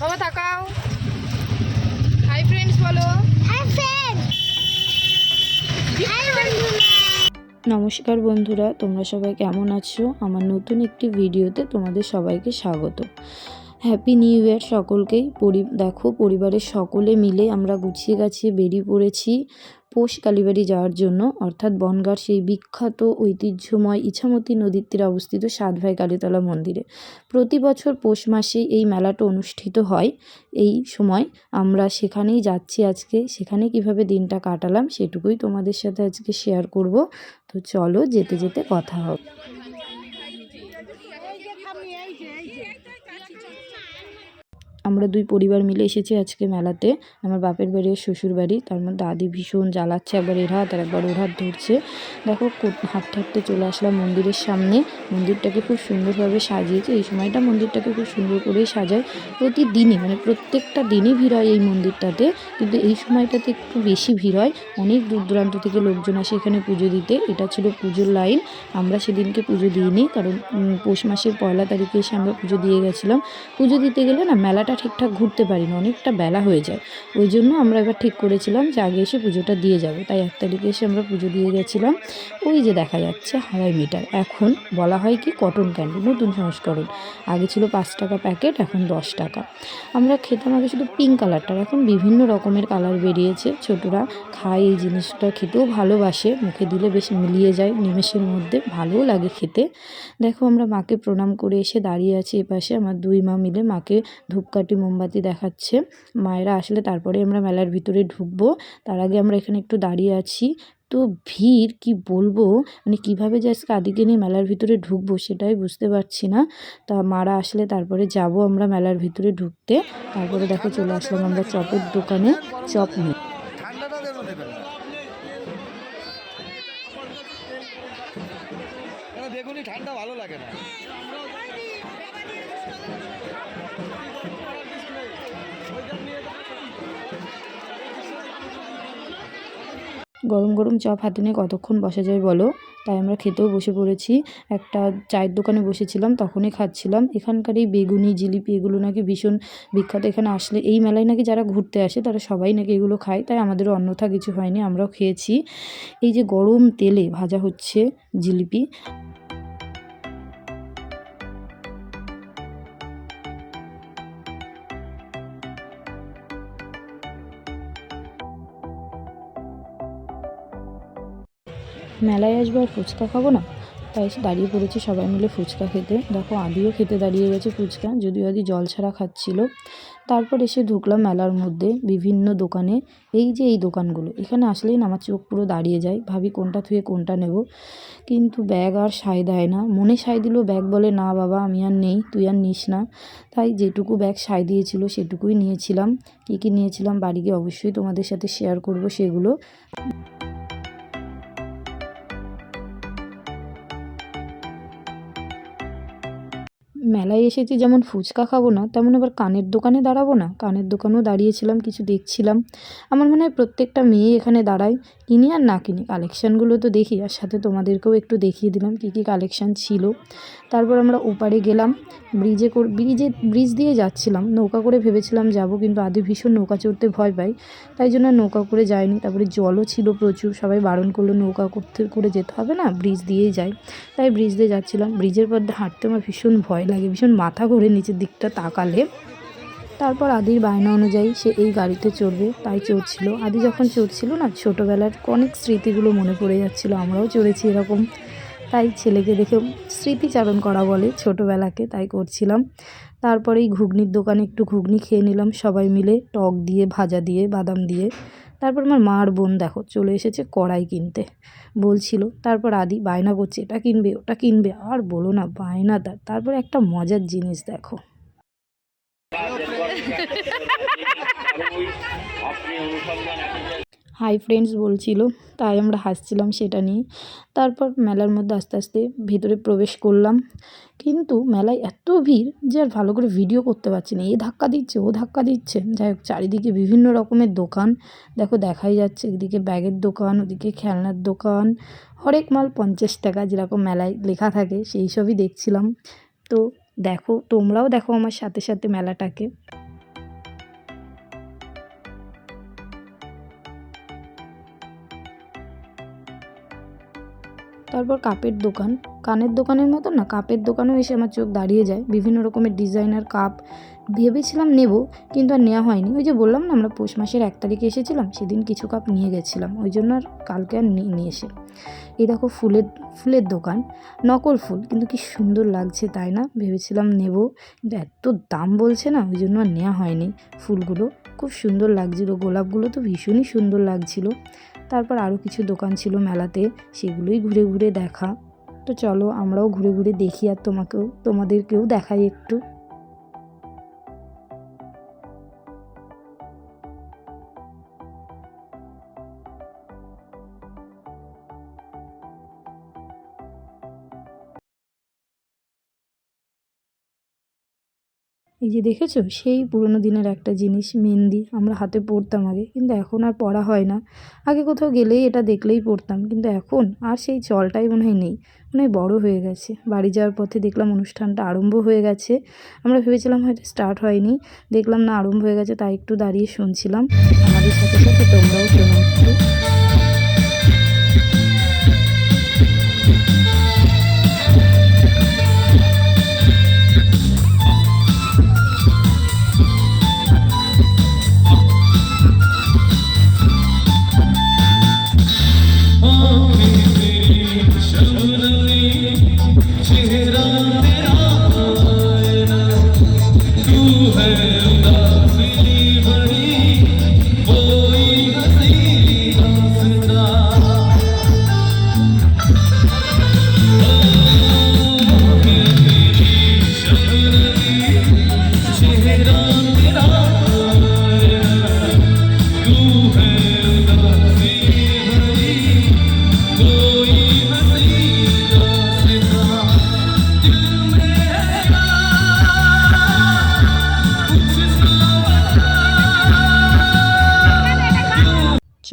বাবা তাকাও। Hi friends বলো। নমস্কার বন্ধুরা। তোমরা সবাই কেমন আছো? আমার নতুন একটি ভিডিওতে তোমাদের সবাইকে স্বাগত। হ্যাপি নিউ ইয়ার সকলকেই পরি, দেখো, পরিবারের সকলে মিলে আমরা গুছিয়ে গাছিয়ে বেরিয়ে পড়েছি পোষ কালীবাড়ি যাওয়ার জন্য। অর্থাৎ বনগাঁর সেই বিখ্যাত, ঐতিহ্যময় ইছামতি নদীর তীরে অবস্থিত সাতভাই কালীতলা মন্দিরে। প্রতি বছর পৌষ মাসে এই মেলাটা অনুষ্ঠিত হয়। এই সময় আমরা সেখানেই যাচ্ছি আজকে। সেখানে কীভাবে দিনটা কাটালাম সেটুকুই তোমাদের সাথে আজকে শেয়ার করব। তো চলো যেতে যেতে কথা হবে। আমরা দুই পরিবার মিলে এসেছি আজকে মেলাতে। আমার বাপের বাড়ি আর শ্বশুর বাড়ি। তার মধ্যে দাদি ভীষণ জ্বালাচ্ছে একবার এর হাত আর একবার ওর হাত ধরছে। দেখো হাঁটতে হাঁটতে চলে আসলাম মন্দিরের সামনে। মন্দিরটাকে খুব সুন্দরভাবে সাজিয়েছে। এই সময়টা মন্দিরটাকে খুব সুন্দর করেই সাজায়। প্রতিদিনই মানে প্রত্যেকটা দিনই ভিড় হয় এই মন্দিরটাতে। কিন্তু এই সময়টাতে একটু বেশি ভিড় হয়। অনেক দূর দূরান্ত থেকে লোকজন আসে এখানে পুজো দিতে। এটা ছিল পুজোর লাইন। আমরা সেদিনকে পুজো দিইনি, কারণ পৌষ মাসের পয়লা তারিখে এসে আমরা পুজো দিয়ে গেছিলাম। পুজো দিতে গেলে না, মেলাটা ঠিকঠাক ঘুরতে পারি না অনেকটা বেলা হয়ে যায়। ওই জন্য আমরা এবার ঠিক করেছিলাম যে আগে এসে পুজোটা দিয়ে যাব। তাই এক তারিখে এসে আমরা পুজো দিয়ে গেছিলাম। ওই যে দেখা যাচ্ছে হাওয়াই মিটার। এখন বলা হয় কি কটন ক্যান্ডি নতুন সংস্করণ। আগে ছিল পাঁচ টাকা প্যাকেট, এখন দশ টাকা। আমরা খেতাম আগে শুধু পিঙ্ক কালারটার এখন বিভিন্ন রকমের কালার বেরিয়েছে। ছোটরা খায় এই জিনিসটা, খেতেও ভালোবাসে। মুখে দিলে বেশ মিলিয়ে যায় নিমেষের মধ্যে, ভালোও লাগে খেতে। দেখো আমরা মাকে প্রণাম করে এসে দাঁড়িয়ে আছি এপাশে। আমার দুই মা মিলে মাকে ধূপকাঠি মোমবাতি দেখাচ্ছে। মায়েরা আসলে তারপরে আমরা মেলার ভিতরে ঢুকবো। তার আগে আমরা এখানে একটু দাঁড়িয়ে আছি। তো ভিড়, কি বলব? মানে কীভাবে যে আজকে আদিকে নিয়ে মেলার ভিতরে ঢুকবো সেটাই বুঝতে পারছি না। তা মারা আসলে তারপরে যাব আমরা মেলার ভিতরে ঢুকতে। তারপরে দেখো চলে আসলাম আমরা চপের দোকানে। চপ নিয়ে। ঠান্ডা ভালো লাগে না। গরম গরম চপ হাতে নিয়ে কতক্ষণ বসা যায় বলো? তাই আমরা খেতেও বসে পড়েছি। একটা চায়ের দোকানে বসেছিলাম, তখনই খাচ্ছিলাম। এখানকার এই বেগুনি, জিলিপি এগুলো নাকি ভীষণ বিখ্যাত। এখানে আসলে এই মেলায় নাকি যারা ঘুরতে আসে, তারা সবাই নাকি এগুলো খায়। তাই আমাদেরও অন্যথা কিছু হয়নি, আমরাও খেয়েছি। এই যে গরম তেলে ভাজা হচ্ছে জিলিপি মেলায় আসব আর ফুচকা খাব না? তাই দাঁড়িয়ে পড়েছি সবাই মিলে ফুচকা খেতে। দেখো আদিও খেতে দাঁড়িয়ে গেছে ফুচকা, যদিও আদি জল ছাড়া খাচ্ছিল। তারপর এসে ঢুকলাম মেলার মধ্যে, বিভিন্ন দোকানে। এই যে এই দোকানগুলো, এখানে আসলেই না আমার চোখ পুরো দাঁড়িয়ে যায়। ভাবি কোনটা থুয়ে কোনটা নেব। কিন্তু ব্যাগ আর সায় দেয় না। মনে সায় দিলেও ব্যাগ বলে, না বাবা, আমি আর নেই, তুই আর নিস না। তাই যেটুকু ব্যাগ সায় দিয়েছিল, সেটুকুই নিয়েছিলাম। কী কী নিয়েছিলাম, বাড়ি গিয়ে অবশ্যই তোমাদের সাথে শেয়ার করব সেগুলো। মেলায় এসেছি যেমন ফুচকা খাব না, তেমন আবার কানের দোকানে দাঁড়াবো না। কানের দোকানেও দাঁড়িয়েছিলাম, কিছু দেখছিলাম। আমার মনে হয় প্রত্যেকটা মেয়ে এখানে দাঁড়ায়, কিনি আর না কিনি। কালেকশানগুলো তো দেখি, আর সাথে তোমাদেরকেও একটু দেখিয়ে দিলাম কী কী কালেকশান ছিল। তারপর আমরা ওপারে গেলাম, ব্রিজে ব্রিজে, ব্রিজ দিয়ে যাচ্ছিলাম। নৌকা করে ভেবেছিলাম যাব, কিন্তু আদি ভীষণ নৌকা চড়তে ভয় পাই তাই জন্য নৌকা করে যায়নি তারপরে জলও ছিল প্রচুর, সবাই বারণ করল নৌকা করতে, করে যেতে হবে না, ব্রিজ দিয়েই যাই। তাই ব্রিজ দিয়ে যাচ্ছিলাম। ব্রিজের মধ্যে হাঁটতে আমার ভীষণ ভয় লাগে ভীষণ মাথা ঘুরে নিচের দিকটা তাকালে। তারপর আদির বায়না অনুযায়ী সে এই গাড়িতে চড়বে, তাই চড়ছিল। আদি যখন চড়ছিল না, ছোটোবেলার অনেক স্মৃতিগুলো মনে পড়ে যাচ্ছিল। আমরাও চড়েছি এরকম। তাই ছেলেকে দেখে স্মৃতিচারণ করা বলে ছোটোবেলাকে তাই করছিলাম। তারপরে এই ঘুগনির দোকানে একটু ঘুগনি খেয়ে নিলাম সবাই মিলে, টক দিয়ে, ভাজা দিয়ে, বাদাম দিয়ে। তারপর আমার মার বোন দেখো চলে এসেছে কড়াই কিনতে। বলছিল, তারপর আদি বায়না করছে, এটা কিনবে, ওটা কিনবে, আর বলো না বায়না দা তারপর একটা মজার জিনিস দেখো। হাই ফ্রেন্ডস বলছিল, তাই আমরা হাসছিলাম সেটা নিয়ে। তারপর মেলার মধ্যে আস্তে আস্তে ভিতরে প্রবেশ করলাম। কিন্তু মেলায় এত ভিড় যে আর ভালো করে ভিডিও করতে পারছি না। এ ধাক্কা দিচ্ছে, ও ধাক্কা দিচ্ছে। যাই হোক, চারিদিকে বিভিন্ন রকমের দোকান। দেখো, দেখাই যাচ্ছে, এদিকে ব্যাগের দোকান, ওদিকে খেলনার দোকান। হরেক মাল পঞ্চাশ টাকা যেরকম মেলায় লেখা থাকে, সেই সবই দেখছিলাম। তো দেখো, তোমরাও দেখো আমার সাথে সাথে মেলাটাকে। তারপর কাপের দোকান। কানের দোকানের মতো না, কাপের দোকানেও এসে আমার চোখ দাঁড়িয়ে যায়। বিভিন্ন রকমের ডিজাইনার কাপ ভেবেছিলাম নেব, কিন্তু আর নেওয়া হয়নি। ওই যে বললাম না, আমরা পৌষ মাসের এক তারিখে এসেছিলাম, সেদিন কিছু কাপ নিয়ে গেছিলাম। ওই জন্য আর কালকে আর নিয়ে নিয়ে এসে। এই দেখো ফুলের ফুলের দোকান। নকল ফুল, কিন্তু কি সুন্দর লাগছে, তাই না? ভেবেছিলাম নেব, কিন্তু এত দাম বলছে না, ওই জন্য আর নেওয়া হয়নি ফুলগুলো। খুব সুন্দর লাগছিল, গোলাপগুলো তো ভীষণই সুন্দর লাগছিল। তারপর আরও কিছু দোকান ছিল মেলাতে, সেগুলোই ঘুরে ঘুরে দেখা। তো চলো আমরাও ঘুরে ঘুরে দেখি আর তোমাকেও, তোমাদেরকেও দেখাই একটু। এই যে দেখেছ, সেই পুরোনো দিনের একটা জিনিস, মেহেন্দি, আমরা হাতে পরতাম আগে, কিন্তু এখন আর পরা হয় না। আগে কোথাও গেলেই এটা দেখলেই পরতাম, কিন্তু এখন আর সেই চলটাই মনে হয় নেই। মনে হয় বড়ো হয়ে গেছে। বাড়ি যাওয়ার পথে দেখলাম অনুষ্ঠানটা আরম্ভ হয়ে গেছে। আমরা ভেবেছিলাম হয়তো স্টার্ট হয়নি। দেখলাম না, আরম্ভ হয়ে গেছে, তাই একটু দাঁড়িয়ে শুনছিলাম। আমাদের সাথে সাথে তোমরাও শোনো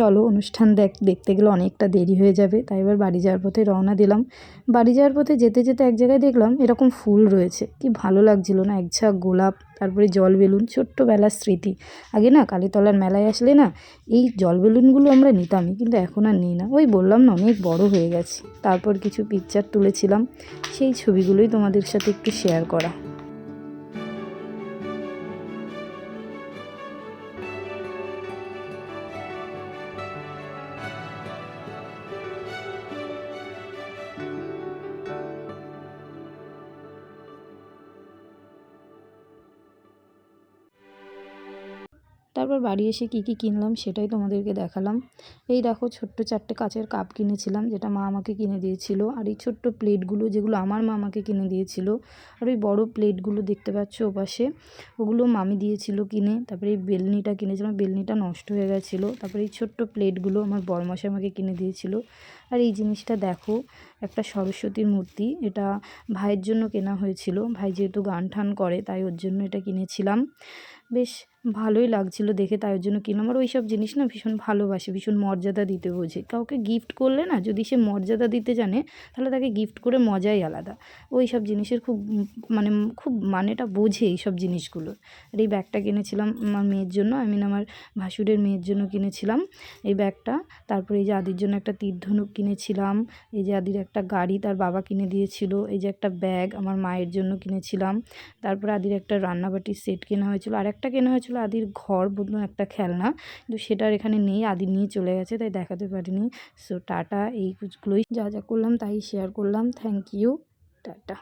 চলো, অনুষ্ঠান দেখ, দেখতে গেলে অনেকটা দেরি হয়ে যাবে। তাই এবার বাড়ি যাওয়ার পথে রওনা দিলাম। বাড়ি যাওয়ার পথে যেতে যেতে এক জায়গায় দেখলাম এরকম ফুল রয়েছে। কি ভালো লাগছিল না? এক ঝাঁক গোলাপ, তারপরে জল বেলুন, ছোট্টবেলার স্মৃতি। আগে না কালীতলার মেলায় আসলে না এই জল বেলুনগুলো আমরা নিতামই, কিন্তু এখন আর নিই না। ওই বললাম না, অনেক বড় হয়ে গেছে। তারপর কিছু পিকচার তুলেছিলাম। সেই ছবিগুলোই তোমাদের সাথে একটু শেয়ার করা। তারপর বাড়ি এসে কী কী কিনলাম সেটাই তোমাদেরকে দেখালাম। এই দেখো ছোট্ট চারটে কাচের কাপ কিনেছিলাম যেটা মা আমাকে কিনে দিয়েছিল। আর এই ছোট্ট প্লেটগুলো যেগুলো আমার মা আমাকে কিনে দিয়েছিল। আর ওই বড়ো প্লেটগুলো দেখতে পাচ্ছ ওপাশে, ওগুলো মামি দিয়েছিল কিনে। তারপরে এই বেলনিটা কিনেছিলাম, বেলনিটা নষ্ট হয়ে গেছিল। তারপরে এই ছোট্ট প্লেটগুলো আমার বরমশাই আমাকে কিনে দিয়েছিল। আর এই জিনিসটা দেখো, একটা সরস্বতীর মূর্তি, এটা ভাইয়ের জন্য কেনা হয়েছিল। ভাই যেহেতু গান ঠান করে, তাই ওর জন্য এটা কিনেছিলাম। বেশ ভালোই লাগছিল দেখে, তাই জন্য কিনলাম। আর ওই সব জিনিস না ভীষণ ভালোবাসে, ভীষণ মর্যাদা দিতে বোঝে। কাউকে গিফট করলে না, যদি সে মর্যাদা দিতে জানে, তাহলে তাকে গিফট করে মজাই আলাদা। ওই সব জিনিসের খুব মানে খুব মানেটা বোঝে এই সব জিনিসগুলো। আর এই ব্যাগটা কিনেছিলাম আমার মেয়ের জন্য আমি আমার ভাসুরের মেয়ের জন্য কিনেছিলাম এই ব্যাগটা তারপরে এই যে আদির জন্য একটা তীরধনুক কিনেছিলাম, এই যে আদির একটা গাড়ি তার বাবা কিনে দিয়েছিল, এই যে একটা ব্যাগ আমার মায়ের জন্য কিনেছিলাম। তারপরে আদির একটা রান্নাবাটির সেট কেনা হয়েছিল, আর একটা কেনা হয়েছিল আদির ঘর বন্ধু একটা খেলনা। কিন্তু সেটার এখানে নেই, আদি নিয়ে চলে গেছে, তাই দেখাতে পারিনি। সো টাটা, এই কুচগুলোই যা যা করলাম তাই শেয়ার করলাম। Thank you tata.